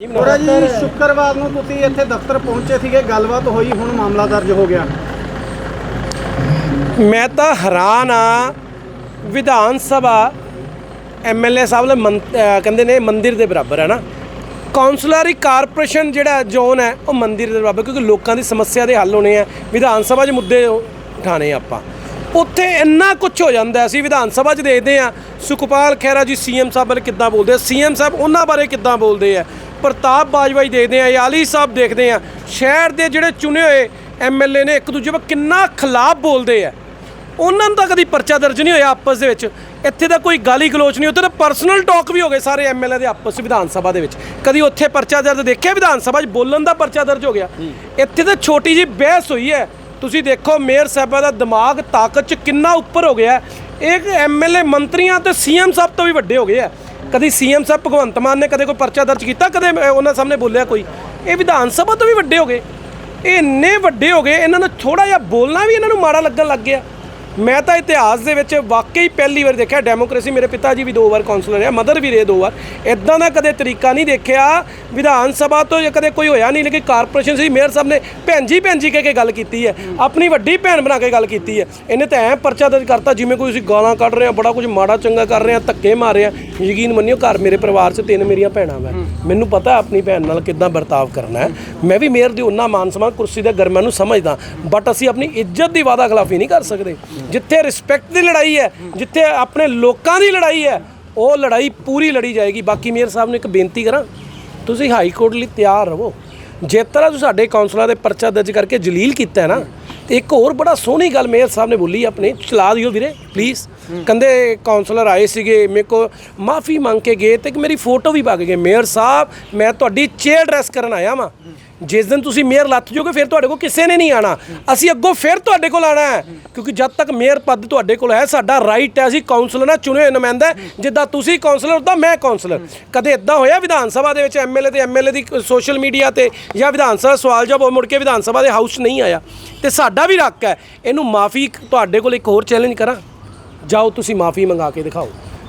ਥੋੜਾ ਜੀ ਸ਼ੁੱਕਰਵਾਰ ਨੂੰ ਤੁਸੀਂ ਇੱਥੇ ਦਫ਼ਤਰ ਪਹੁੰਚੇ ਸੀਗੇ ਗੱਲਬਾਤ ਹੋਈ ਹੁਣ ਮਾਮਲਾ ਦਰਜ ਹੋ ਗਿਆ। ਮੈਂ ਤਾਂ ਹੈਰਾਨ ਆ ਵਿਧਾਨ ਸਭਾ ਐਮਐਲਏ ਸਾਹਿਬ ਅਹ ਕਹਿੰਦੇ ਨੇ ਮੰਦਿਰ ਦੇ ਬਰਾਬਰ ਹੈ ਨਾ। ਕਾਉਂਸਲਰੀ ਕਾਰਪੋਰੇਸ਼ਨ ਜਿਹੜਾ ਜ਼ੋਨ ਹੈ ਉਹ ਮੰਦਿਰ ਦੇ ਬਰਾਬਰ ਕਿਉਂਕਿ ਲੋਕਾਂ ਦੀ ਸਮੱਸਿਆ ਦੇ ਹੱਲ ਹੋਣੇ ਆ। ਵਿਧਾਨ ਸਭਾ 'ਚ ਮੁੱਦੇ ਉਠਾਣੇ ਆਪਾਂ। ਉੱਥੇ ਇੰਨਾ ਕੁਝ ਹੋ ਜਾਂਦਾ। ਅਸੀਂ ਵਿਧਾਨ ਸਭਾ 'ਚ ਦੇਖਦੇ ਆ ਸੁਖਪਾਲ ਖਹਿਰਾ ਜੀ ਸੀਐਮ ਸਾਹਿਬ ਬਾਰੇ ਕਿੱਦਾਂ ਬੋਲਦੇ ਆ? ਸੀਐਮ ਸਾਹਿਬ ਉਹਨਾਂ ਬਾਰੇ ਕਿੱਦਾਂ ਬੋਲਦੇ ਆ? ਪ੍ਰਤਾਪ ਬਾਜਵਾ ਜੀ ਦੇਖਦੇ ਆ ਯਾਲੀ ਸਾਹਿਬ ਦੇਖਦੇ ਆ। ਸ਼ਹਿਰ ਦੇ ਜਿਹੜੇ ਚੁਣੇ ਹੋਏ ਐਮਐਲਏ ਨੇ ਇੱਕ ਦੂਜੇ 'ਤੇ ਕਿੰਨਾ ਖਿਲਾਫ ਬੋਲਦੇ ਆ। ਉਹਨਾਂ ਨੂੰ ਤਾਂ ਕਦੀ ਪਰਚਾ ਦਰਜ ਨਹੀਂ ਹੋਇਆ ਆਪਸ ਦੇ ਵਿੱਚ। ਇੱਥੇ ਤਾਂ ਕੋਈ ਗਾਲੀ ਗਲੋਚ ਨਹੀਂ ਉੱਥੇ ਤਾਂ ਪਰਸਨਲ ਟਾਕ ਵੀ ਹੋ ਗਏ ਸਾਰੇ ਐਮਐਲਏ ਦੇ ਆਪਸ ਵਿਧਾਨ ਸਭਾ ਦੇ ਵਿੱਚ। ਕਦੀ ਉੱਥੇ ਪਰਚਾ ਦਰਜ ਦੇਖਿਆ ਵਿਧਾਨ ਸਭਾ 'ਚ ਬੋਲਣ ਦਾ ਪਰਚਾ ਦਰਜ ਹੋ ਗਿਆ। ਇੱਥੇ ਤਾਂ ਛੋਟੀ ਜੀ ਬਹਿਸ ਹੋਈ ਹੈ। ਤੁਸੀਂ ਦੇਖੋ ਮੇਅਰ ਸਾਹਿਬਾਂ ਦਾ ਦਿਮਾਗ ਤਾਕਤ 'ਚ ਕਿੰਨਾ ਉੱਪਰ ਹੋ ਗਿਆ ਹੈ। ਇਹ ਐਮਐਲਏ ਮੰਤਰੀਆਂ ਤੇ ਸੀਐਮ ਸਾਹਿਬ ਤੋਂ ਵੀ ਵੱਡੇ ਹੋ ਗਏ ਆ ਕਦੀ ਸੀਐਮ ਸਾਹਿਬ ਭਗਵੰਤ ਮਾਨ ਨੇ ਕਦੇ ਕੋਈ ਪਰਚਾ ਦਰਜ ਕੀਤਾ ਕਦੇ ਅਹ, ਉਹਨਾਂ ਸਾਹਮਣੇ ਬੋਲਿਆ ਕੋਈ। ਇਹ ਵਿਧਾਨ ਸਭਾ ਤੋਂ ਵੀ ਵੱਡੇ ਹੋ ਗਏ। ਇਹ ਇੰਨੇ ਵੱਡੇ ਹੋ ਗਏ ਇਹਨਾਂ ਨੂੰ ਥੋੜਾ ਜਿਹਾ ਬੋਲਣਾ ਵੀ ਇਹਨਾਂ ਨੂੰ ਮਾੜਾ ਲੱਗਣ ਲੱਗ ਗਿਆ। ਮੈਂ ਤਾਂ ਇਤਿਹਾਸ ਦੇ ਵਿੱਚ ਵਾਕਈ ਪਹਿਲੀ ਵਾਰ ਦੇਖਿਆ ਡੈਮੋਕ੍ਰੇਸੀ ਮੇਰੇ ਪਿਤਾ ਜੀ ਵੀ ਦੋ ਵਾਰ ਕਾਉਂਸਲਰ ਹੈ ਮਦਰ ਵੀ ਰਹੇ ਦੋ ਵਾਰ। ਇਦਾਂ ਦਾ ਕਦੇ ਤਰੀਕਾ ਨਹੀਂ ਦੇਖਿਆ, ਵਿਧਾਨ ਸਭਾ ਤੋਂ ਇਹ ਕਦੇ ਕੋਈ ਹੋਇਆ ਨਹੀਂ, ਲੇਕਿਨ ਕਾਰਪੋਰੇਸ਼ਨ ਸੀ ਮੇਅਰ ਸਾਹਿਬ ਨੇ ਭੈਣ ਜੀ ਭੈਣ ਜੀ ਕਹਿ ਕੇ ਗੱਲ ਕੀਤੀ ਹੈ, ਆਪਣੀ ਵੱਡੀ ਭੈਣ ਬਣਾ ਕੇ ਗੱਲ ਕੀਤੀ ਹੈ। ਇਹਨੇ ਤਾਂ ਐ ਪਰਚਾ ਦਰਜ ਕਰਤਾ, ਜਿਵੇਂ ਕੋਈ ਤੁਸੀਂ ਗਾਲਾਂ ਕੱਢ ਰਹੇ ਆ ਬੜਾ ਕੁਝ ਮਾੜਾ ਚੰਗਾ ਕਰ ਰਹੇ ਆ ਧੱਕੇ ਮਾਰੇ ਆ ਯਕੀਨ ਮੰਨਿਓ, ਘਰ ਮੇਰੇ ਪਰਿਵਾਰ 'ਚ ਤਿੰਨ ਮੇਰੀਆਂ ਭੈਣਾਂ ਵਾ। ਮੈਨੂੰ ਪਤਾ ਆਪਣੀ ਭੈਣ ਨਾਲ ਕਿੱਦਾਂ ਵਰਤਾਵ ਕਰਨਾ ਹੈ। ਮੈਂ ਵੀ ਮੇਅਰ ਦੀ ਉਹਨਾਂ ਮਾਨ ਸਮਾਨ ਕੁਰਸੀ ਦੇ ਗਰਮਾਂ ਨੂੰ ਸਮਝਦਾ ਬਟ ਅਸੀਂ ਆਪਣੀ ਇੱਜ਼ਤ ਦੀ ਵਾਦਾ ਖਿਲਾਫੀ ਨਹੀਂ ਕਰ ਸਕਦੇ। ਜਿੱਥੇ ਰਿਸਪੈਕਟ ਦੀ ਲੜਾਈ ਹੈ, ਜਿੱਥੇ ਆਪਣੇ ਲੋਕਾਂ ਦੀ ਲੜਾਈ ਹੈ, ਉਹ ਲੜਾਈ ਪੂਰੀ ਲੜੀ ਜਾਏਗੀ। ਬਾਕੀ ਮੇਅਰ ਸਾਹਿਬ ਨੂੰ ਇੱਕ ਬੇਨਤੀ ਕਰਾਂ, ਤੁਸੀਂ ਹਾਈ ਕੋਰਟ ਲਈ ਤਿਆਰ ਰਹੋ। ਜਿਸ ਤਰ੍ਹਾਂ ਤੁਸੀਂ ਸਾਡੇ ਕਾਉਂਸਲਰਾਂ ਦੇ ਪਰਚਾ ਦਰਜ ਕਰਕੇ ਜਲੀਲ ਕੀਤਾ ਹੈ ਨਾ ਤੇ ਇੱਕ ਹੋਰ ਬੜਾ ਸੋਹਣੀ ਗੱਲ ਮੇਅਰ ਸਾਹਿਬ ਨੇ ਬੋਲੀ ਆਪਣੇ, ਚਲਾ ਦਿਓ ਵੀਰੇ ਪਲੀਜ਼ ਕਹਿੰਦੇ ਕਾਉਂਸਲਰ ਆਏ ਸੀਗੇ, ਮੇਰੇ ਕੋ ਮਾਫੀ ਮੰਗ ਕੇ ਗਏ ਤੇ ਇੱਕ ਮੇਰੀ ਫੋਟੋ ਵੀ ਪਾ ਕੇ ਗਏ ਮੇਅਰ ਸਾਹਿਬ, ਮੈਂ ਤੁਹਾਡੀ ਚੇਅਰ ਡਰੈਸ ਕਰਨ ਆਇਆ ਵਾਂ। ਜਿਸ ਦਿਨ ਤੁਸੀਂ ਮੇਅਰ ਲੱਥ ਜਾਓਗੇ ਫਿਰ ਤੁਹਾਡੇ ਕੋਲ ਕਿਸੇ ਨੇ ਨਹੀਂ ਆਣਾ। ਅਸੀਂ ਅੱਗੋਂ ਫਿਰ ਤੁਹਾਡੇ ਕੋਲ ਆਣਾ ਹੈ, ਕਿਉਂਕਿ ਜਦ ਤੱਕ ਮੇਅਰ ਪਦ ਤੁਹਾਡੇ ਕੋਲ ਹੈ, ਸਾਡਾ ਰਾਈਟ ਹੈ, ਅਸੀਂ ਕਾਉਂਸਲਰ ਨਾਲ ਚੁਣੇ ਹੋਏ ਨੁਮਾਇੰਦਾ ਜਿੱਦਾਂ ਤੁਸੀਂ ਕਾਉਂਸਲਰ ਉਦਾਂ ਮੈਂ ਕਾਉਂਸਲਰ ਕਦੇ ਇਦਾਂ ਹੋਇਆ ਵਿਧਾਨ ਸਭਾ ਦੇ ਵਿੱਚ ਐਮਐਲਏ ਤੇ ਐਮਐਲਏ ਦੀ ਸੋਸ਼ਲ ਮੀਡੀਆ ਤੇ ਜਾਂ ਵਿਧਾਨ ਸਭਾ ਸਵਾਲ ਜਵਾਬ ਮੁੜ ਕੇ ਵਿਧਾਨ ਸਭਾ ਦੇ ਹਾਊਸ 'ਚ ਨਹੀਂ ਆਇਆ? ਤੇ ਸਾਡਾ ਵੀ ਹੱਕ ਹੈ। ਇਹਨੂੰ ਮਾਫੀ ਤੁਹਾਡੇ ਕੋਲ ਇੱਕ ਹੋਰ ਚੈਲੰਜ ਕਰਾਂ। ਜਾਓ ਤੁਸੀਂ ਮਾਫੀ ਮੰਗਾ ਕੇ ਦਿਖਾਓ।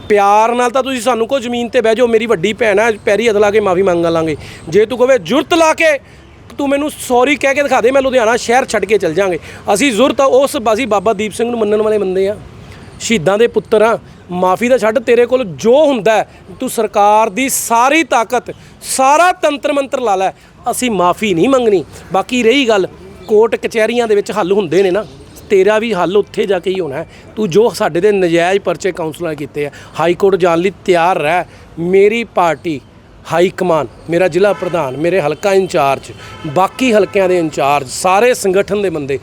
ਪਿਆਰ ਨਾਲ ਤਾਂ ਤੁਸੀਂ ਸਾਨੂੰ ਕੋ ਜ਼ਮੀਨ ਤੇ ਬਹਿ ਜਾਓ, ਮੇਰੀ ਵੱਡੀ ਭੈਣ ਹੈ, ਪੈਰੀ ਅਦਲਾ ਕੇ ਮਾਫੀ ਮੰਗ ਲਾਂਗੇ। ਜੇ ਤੂੰ ਕਹੇ ਜੁਰਤ ਲਾ ਕੇ ਤੂੰ ਮੈਨੂੰ ਸੌਰੀ ਕਹਿ ਕੇ ਦਿਖਾ ਦੇ, ਮੈਂ ਲੁਧਿਆਣਾ ਸ਼ਹਿਰ ਛੱਡ ਕੇ ਚੱਲ ਜਾਾਂਗੇ। ਅਸੀਂ ਜ਼ੁਰਤ ਉਸ ਬਾਜੀ ਬਾਬਾ ਦੀਪ ਸਿੰਘ ਨੂੰ ਮੰਨਣ ਵਾਲੇ ਬੰਦੇ ਆ। ਸ਼ਹੀਦਾਂ ਦੇ ਪੁੱਤਰ ਆ। ਮਾਫੀ ਦਾ ਛੱਡ, ਤੇਰੇ ਕੋਲ ਜੋ ਹੁੰਦਾ ਤੂੰ ਸਰਕਾਰ ਦੀ ਸਾਰੀ ਤਾਕਤ, ਸਾਰਾ ਤੰਤਰ ਮੰਤਰ ਲਾ ਲੈ। ਅਸੀਂ ਮਾਫੀ ਨਹੀਂ ਮੰਗਣੀ। ਬਾਕੀ ਰਹੀ ਗੱਲ ਕੋਰਟ ਕਚਹਿਰੀਆਂ ਦੇ ਵਿੱਚ ਹੱਲ ਹੁੰਦੇ ਨੇ ਨਾ ਤੇਰਾ ਵੀ ਹੱਲ ਉੱਥੇ ਜਾ ਕੇ ਹੀ ਹੋਣਾ। ਤੂੰ ਜੋ ਸਾਡੇ ਦੇ ਨਜਾਇਜ਼ ਪਰਚੇ ਕਾਉਂਸਲਰ ਕੀਤੇ ਆ ਹਾਈ ਕੋਰਟ ਜਾਣ ਲਈ ਤਿਆਰ ਰਹਿ। ਮੇਰੀ ਪਾਰਟੀ ਹਾਈ ਕਮਾਨ ਮੇਰਾ ਜ਼ਿਲ੍ਹਾ ਪ੍ਰਧਾਨ ਮੇਰੇ ਹਲਕਾ ਇੰਚਾਰਜ ਬਾਕੀ ਹਲਕਿਆਂ ਦੇ ਇੰਚਾਰਜ ਸਾਰੇ ਸੰਗਠਨ ਦੇ ਬੰਦੇ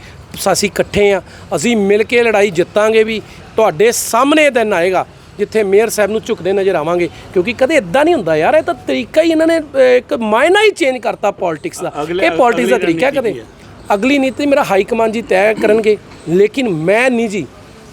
ਅਸੀਂ ਇਕੱਠੇ ਆ। ਅਸੀਂ ਮਿਲ ਕੇ ਲੜਾਈ ਜਿੱਤਾਂਗੇ ਵੀ ਤੁਹਾਡੇ ਸਾਹਮਣੇ ਦਿਨ ਆਏਗਾ ਜਿੱਥੇ ਮੇਅਰ ਸਾਹਿਬ ਨੂੰ ਝੁਕਦੇ ਨਜ਼ਰ ਆਵਾਂਗੇ। ਕਿਉਂਕਿ ਕਦੇ ਇਦਾਂ ਨਹੀਂ ਹੁੰਦਾ ਯਾਰ ਇਹ ਤਾਂ ਤਰੀਕਾ ਹੀ ਇਹਨਾਂ ਨੇ ਇੱਕ ਮਾਇਨਾ ਹੀ ਚੇਂਜ ਕਰਤਾ ਪੋਲਿਟਿਕਸ ਦਾ। ਇਹ ਪੋਲਿਟਿਕਸ ਦਾ ਤਰੀਕਾ ਕਦੇ। ਅਗਲੀ ਨੀਤੀ ਮੇਰਾ ਹਾਈ ਕਮਾਂਡ ਜੀ ਤੈਅ ਕਰਨਗੇ ਲੇਕਿਨ ਮੈਂ ਨਹੀਂ ਜੀ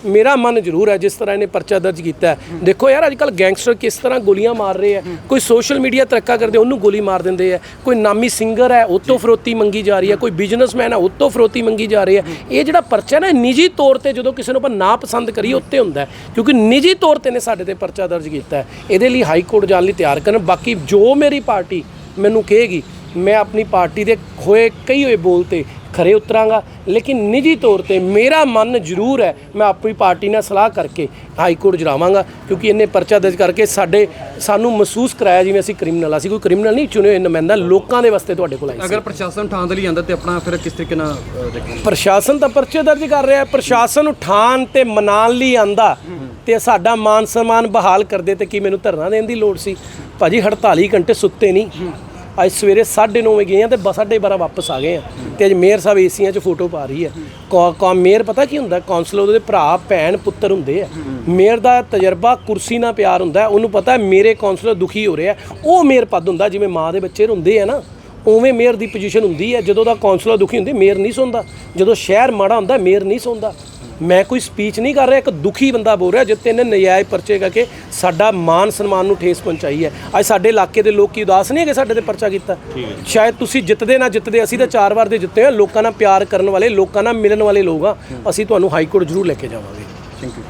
ਮੇਰਾ ਮਨ ਜ਼ਰੂਰ ਹੈ ਜਿਸ ਤਰ੍ਹਾਂ ਇਹਨੇ ਪਰਚਾ ਦਰਜ ਕੀਤਾ। ਦੇਖੋ ਯਾਰ ਅੱਜ ਕੱਲ ਗੈਂਗਸਟਰ ਕਿਸ ਤਰ੍ਹਾਂ ਗੋਲੀਆਂ ਮਾਰ ਰਹੇ ਆ ਕੋਈ ਸੋਸ਼ਲ ਮੀਡੀਆ ਤਰੱਕਾ ਕਰਦੇ ਉਹਨੂੰ ਗੋਲੀ ਮਾਰ ਦਿੰਦੇ ਆ ਕੋਈ ਨਾਮੀ ਸਿੰਗਰ ਹੈ ਉਹ ਤੋਂ ਫਰੋਤੀ ਮੰਗੀ ਜਾ ਰਹੀ ਹੈ। ਕੋਈ ਬਿਜ਼ਨਸਮੈਨ ਹੈ ਉਹ ਤੋਂ ਫਰੋਤੀ ਮੰਗੀ ਜਾ ਰਹੀ ਹੈ। ਇਹ ਜਿਹੜਾ ਪਰਚਾ ਨਾ ਨਿੱਜੀ ਤੌਰ ਤੇ ਜਦੋਂ ਕਿਸੇ ਨੂੰ ਆਪਾਂ ਨਾ ਪਸੰਦ ਕਰੀਏ ਉੱਤੇ ਹੁੰਦਾ ਕਿਉਂਕਿ ਨਿੱਜੀ ਤੌਰ ਤੇ ਨੇ ਸਾਡੇ ਤੇ ਪਰਚਾ ਦਰਜ ਕੀਤਾ ਇਹਦੇ ਲਈ ਹਾਈ ਕੋਰਟ ਜਾਣ ਲਈ ਤਿਆਰ ਕਰਨ। ਬਾਕੀ ਜੋ ਮੇਰੀ ਪਾਰਟੀ ਮੈਨੂੰ ਕਹੇਗੀ ਮੈਂ ਆਪਣੀ ਪਾਰਟੀ ਦੇ ਹੋਏ ਕਈ ਹੋਏ ਬੋਲ ਤੇ ਖਰੇ ਉਤਰਾਂਗਾ ਲੇਕਿਨ ਨਿੱਜੀ ਤੌਰ ਤੇ ਮੇਰਾ ਮਨ ਜ਼ਰੂਰ ਹੈ ਮੈਂ ਆਪਣੀ ਪਾਰਟੀ ਨਾਲ ਸਲਾਹ ਕਰਕੇ ਹਾਈ ਕੋਰਟ ਜਰਾਵਾਂਗਾ ਕਿਉਂਕਿ ਇਹਨੇ ਪਰਚਾ ਦਰਜ ਕਰਕੇ ਸਾਡੇ ਸਾਨੂੰ ਮਹਿਸੂਸ ਕਰਾਇਆ ਜਿਵੇਂ ਅਸੀਂ ਕ੍ਰਿਮੀਨਲ ਅਸੀਂ ਕੋਈ ਕ੍ਰਿਮੀਨਲ ਨਹੀਂ ਚੁਣੇ ਹੋਏ ਨੁਮਾਇੰਦਾ ਲੋਕਾਂ ਦੇ ਵਾਸਤੇ ਤੁਹਾਡੇ ਕੋਲ ਆਏ ਅਗਰ ਪ੍ਰਸ਼ਾਸਨ ਠਾਂ ਦੇ ਲਈ ਆਂਦਾ ਤੇ ਆਪਣਾ ਫਿਰ ਕਿਸ ਤਰੀਕੇ ਨਾਲ ਅ, ਦੇਖੋ ਪ੍ਰਸ਼ਾਸਨ ਤਾਂ ਪਰਚੇ ਦਰਜ ਕਰ ਰਿਹਾ ਹੈ ਪ੍ਰਸ਼ਾਸਨ ਉਠਾਨ ਤੇ ਮਨਾਉਣ ਲਈ ਆਂਦਾ ਤੇ ਸਾਡਾ ਮਾਨ ਸਨਮਾਨ ਬਹਾਲ ਕਰਦੇ ਤੇ ਕੀ ਮੈਨੂੰ ਧਰਨਾ ਦੇਣ ਦੀ ਲੋੜ ਸੀ? ਭਾਜੀ 48 ਘੰਟੇ ਸੁੱਤੇ ਨਹੀਂ। ਅੱਜ ਸਵੇਰੇ 9:30 ਵਜੇ ਗਏ ਆ ਤੇ 12:30 ਵਾਪਸ ਆ ਗਏ ਆ। ਤੇ ਅੱਜ ਮੇਅਰ ਸਾਹਿਬ ਏਸੀਆਂ 'ਚ ਫੋਟੋ ਪਾ ਰਹੀ ਹੈ ਕੌ ਕੌ, ਮੇਅਰ ਪਤਾ ਕੀ ਹੁੰਦਾ? ਕਾਉਂਸਲਰ ਉਹਦੇ ਭਰਾ, ਭੈਣ, ਪੁੱਤਰ ਹੁੰਦੇ ਆ। ਮੇਅਰ ਦਾ ਤਜਰਬਾ ਕੁਰਸੀ ਨਾਲ ਪਿਆਰ ਹੁੰਦਾ। ਉਹਨੂੰ ਪਤਾ ਮੇਰੇ ਕਾਉਂਸਲਰ ਦੁਖੀ ਹੋ ਰਿਹਾ ਉਹ ਮੇਅਰ ਪਦ ਹੁੰਦਾ, ਜਿਵੇਂ ਮਾਂ ਦੇ ਬੱਚੇ ਹੁੰਦੇ ਆ ਨਾ। ਉਵੇਂ ਮੇਅਰ ਦੀ ਪੋਜੀਸ਼ਨ ਹੁੰਦੀ ਹੈ ਜਦੋਂ ਦਾ ਕਾਉਂਸਲਰ ਦੁਖੀ ਹੁੰਦੀ, ਮੇਅਰ ਨਹੀਂ ਸੁਣਦਾ। ਜਦੋਂ ਸ਼ਹਿਰ ਮਾੜਾ ਹੁੰਦਾ, ਮੇਅਰ ਨਹੀਂ ਸੁਣਦਾ। ਮੈਂ ਕੋਈ ਸਪੀਚ ਨਹੀਂ ਕਰ ਰਿਹਾ ਇੱਕ ਦੁਖੀ ਬੰਦਾ ਬੋਲ ਰਿਹਾ ਜਿੱਤੇ ਇਹਨੇ ਨਜਾਇਜ਼ ਪਰਚੇ ਕਰਕੇ ਸਾਡਾ ਮਾਨ ਸਨਮਾਨ ਨੂੰ ਠੇਸ ਪਹੁੰਚਾਈ ਹੈ। ਅੱਜ ਸਾਡੇ ਇਲਾਕੇ ਦੇ ਲੋਕੀ ਉਦਾਸ ਨਹੀਂ ਹੈਗੇ ਸਾਡੇ ਤੇ ਪਰਚਾ ਕੀਤਾ? ਸ਼ਾਇਦ ਤੁਸੀਂ ਜਿੱਤਦੇ ਨਾ ਜਿੱਤਦੇ ਅਸੀਂ ਤਾਂ ਚਾਰ ਵਾਰ ਦੇ ਜਿੱਤੇ ਹਾਂ। ਲੋਕਾਂ ਨਾਲ ਪਿਆਰ ਕਰਨ ਵਾਲੇ ਲੋਕਾਂ ਨਾਲ ਮਿਲਣ ਵਾਲੇ ਲੋਕ ਆ ਅਸੀਂ ਤੁਹਾਨੂੰ ਹਾਈ ਕੋਰਟ ਜ਼ਰੂਰ ਲੈ ਕੇ ਜਾਵਾਂਗੇ। Thank you